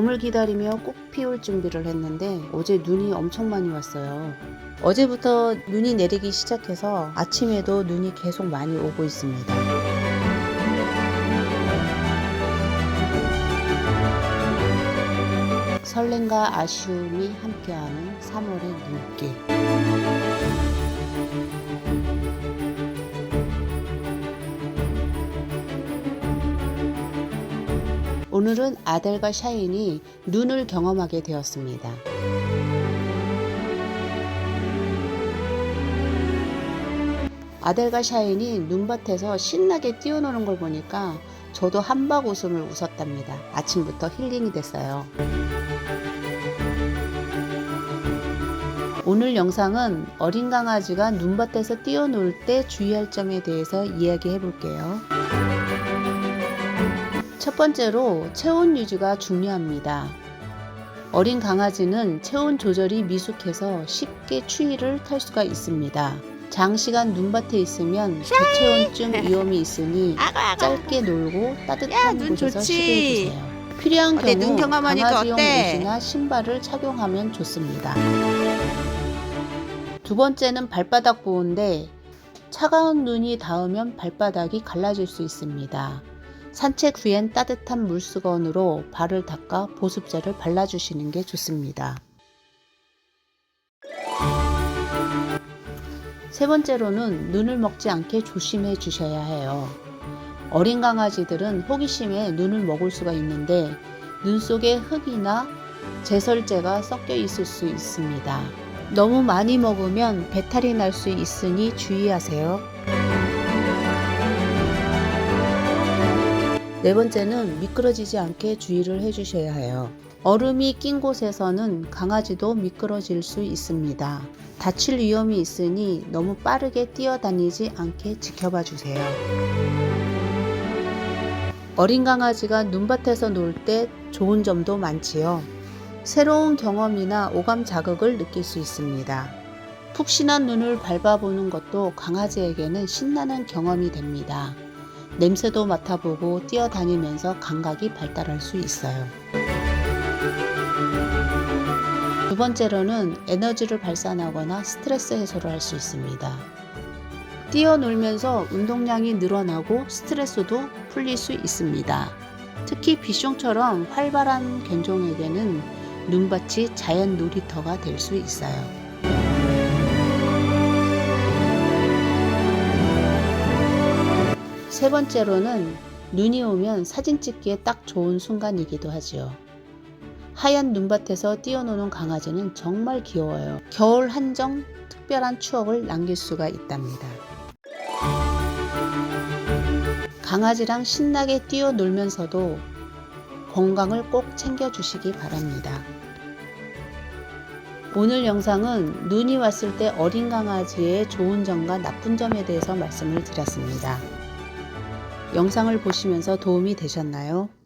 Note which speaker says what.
Speaker 1: 봄을 기다리며 꽃 피울 준비를 했는데 어제 눈이 엄청 많이 왔어요. 어제부터 눈이 내리기 시작해서 아침에도 눈이 계속 많이 오고 있습니다. 설렘과 아쉬움이 함께하는 3월의 눈길. 오늘은 아델과 샤인이 눈을 경험하게 되었습니다. 아델과 샤인이 눈밭에서 신나게 뛰어노는 걸 보니까 저도 한박 웃음을 웃었답니다. 아침부터 힐링이 됐어요. 오늘 영상은 어린 강아지가 눈밭에서 뛰어놀 때 주의할 점에 대해서 이야기해 볼게요. 첫 번째로 체온 유지가 중요합니다. 어린 강아지는 체온 조절이 미숙해서 쉽게 추위를 탈 수가 있습니다. 장시간 눈밭에 있으면 저체온증 위험이 있으니 짧게 놀고
Speaker 2: 야,
Speaker 1: 따뜻한
Speaker 2: 눈
Speaker 1: 곳에서? 쉬게 해주세요. 필요한 경우
Speaker 2: 눈
Speaker 1: 강아지용
Speaker 2: 어때?
Speaker 1: 옷이나 신발을 착용하면 좋습니다. 두 번째는 발바닥 보호인데 차가운 눈이 닿으면 발바닥이 갈라질 수 있습니다. 산책 후엔 따뜻한 물수건으로 발을 닦아 보습제를 발라주시는 게 좋습니다. 세 번째로는 눈을 먹지 않게 조심해 주셔야 해요. 어린 강아지들은 호기심에 눈을 먹을 수가 있는데 눈 속에 흙이나 제설제가 섞여 있을 수 있습니다. 너무 많이 먹으면 배탈이 날 수 있으니 주의하세요. 네 번째는 미끄러지지 않게 주의를 해주셔야 해요. 얼음이 낀 곳에서는 강아지도 미끄러질 수 있습니다. 다칠 위험이 있으니 너무 빠르게 뛰어다니지 않게 지켜봐 주세요. 어린 강아지가 눈밭에서 놀 때 좋은 점도 많지요. 새로운 경험이나 오감 자극을 느낄 수 있습니다. 푹신한 눈을 밟아보는 것도 강아지에게는 신나는 경험이 됩니다. 냄새도 맡아보고 뛰어다니면서 감각이 발달할 수 있어요. 두 번째로는 에너지를 발산하거나 스트레스 해소를 할 수 있습니다. 뛰어놀면서 운동량이 늘어나고 스트레스도 풀릴 수 있습니다. 특히 비숑처럼 활발한 견종에게는 눈밭이 자연 놀이터가 될 수 있어요. 세 번째로는 눈이 오면 사진 찍기에 딱 좋은 순간이기도 하지요. 하얀 눈밭에서 뛰어노는 강아지는 정말 귀여워요. 겨울 한정 특별한 추억을 남길 수가 있답니다. 강아지랑 신나게 뛰어놀면서도 건강을 꼭 챙겨주시기 바랍니다. 오늘 영상은 눈이 왔을 때 어린 강아지의 좋은 점과 나쁜 점에 대해서 말씀을 드렸습니다. 영상을 보시면서 도움이 되셨나요?